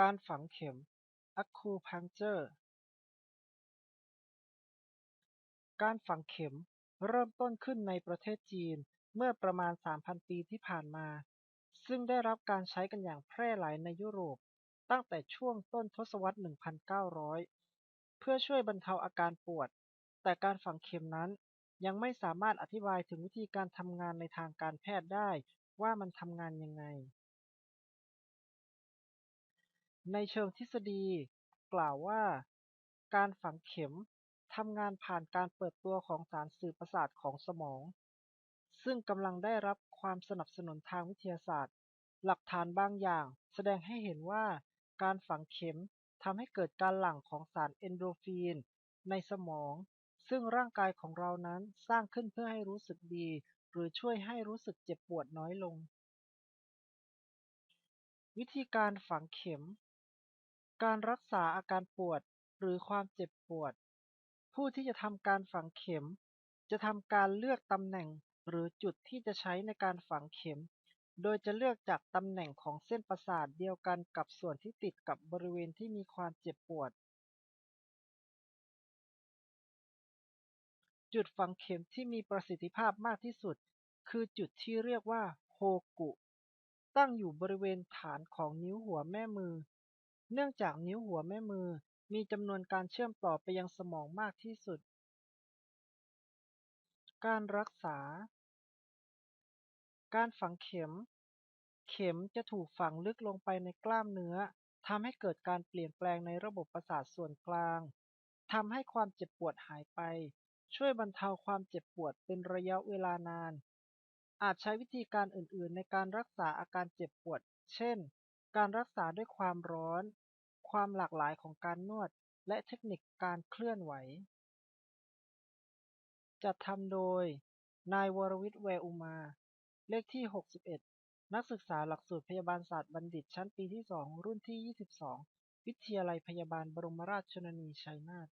การฝังเข็ม Acupuncture การฝังเข็มเริ่มต้นขึ้นในประเทศจีนเมื่อประมาณ 3,000 ปีที่ผ่านมา ซึ่งได้รับการใช้กันอย่างแพร่หลายในยุโรป ตั้งแต่ช่วงต้นทศวรรษ 1900 เพื่อช่วยบรรเทาอาการปวด แต่การฝังเข็มนั้นยังไม่สามารถอธิบายถึงวิธีการทำงานในทางการแพทย์ได้ว่ามันทำงานยังไง ในเชิงทฤษฎีกล่าวว่า การฝังเข็มทำงานผ่านการเปิดตัวของสารสื่อประสาทของสมอง ซึ่งกำลังได้รับความสนับสนุนทางวิทยาศาสตร์ หลักฐานบางอย่างแสดงให้เห็นว่าการฝังเข็มทำให้เกิดการหลั่งของสารเอนโดรฟินในสมอง ซึ่งร่างกายของเรานั้นสร้างขึ้นเพื่อให้รู้สึกดี หรือช่วยให้รู้สึกเจ็บปวดน้อยลง วิธีการฝังเข็ม การรักษาอาการปวดหรือความเจ็บปวด ผู้ที่จะทำการฝังเข็ม จะทำการเลือกตำแหน่งหรือจุดที่จะใช้ในการฝังเข็ม โดยจะเลือกจากตำแหน่งของเส้นประสาทเดียวกันกับส่วนที่ติดกับบริเวณที่มีความเจ็บปวด จุดฝังเข็มที่มีประสิทธิภาพมากที่สุด คือจุดที่เรียกว่าโฮกุ ตั้งอยู่บริเวณฐานของนิ้วหัวแม่มือ เนื่องจากนิ้วหัวแม่มือมีจำนวนการเชื่อมต่อไปยังสมองมากที่สุด การรักษา การฝังเข็ม เข็มจะถูกฝังลึกลงไปในกล้ามเนื้อทำให้เกิดการเปลี่ยนแปลงในระบบประสาทส่วนกลางทำให้ความเจ็บปวดหายไป ช่วยบรรเทาความเจ็บปวดเป็นระยะเวลานาน อาจใช้วิธีการอื่นๆ ในการรักษาอาการเจ็บปวด เช่น การรักษาด้วยความร้อน ความหลากหลายของการนวด และเทคนิคการเคลื่อนไหว จัดทำโดย นายวรวิทย์ แววอุมา เลขที่ 61 นักศึกษาหลักสูตรพยาบาลศาสตร์บัณฑิตชั้นปีที่ 2 รุ่นที่ 22 วิทยาลัยพยาบาลบรมราชชนนี ชัยนาท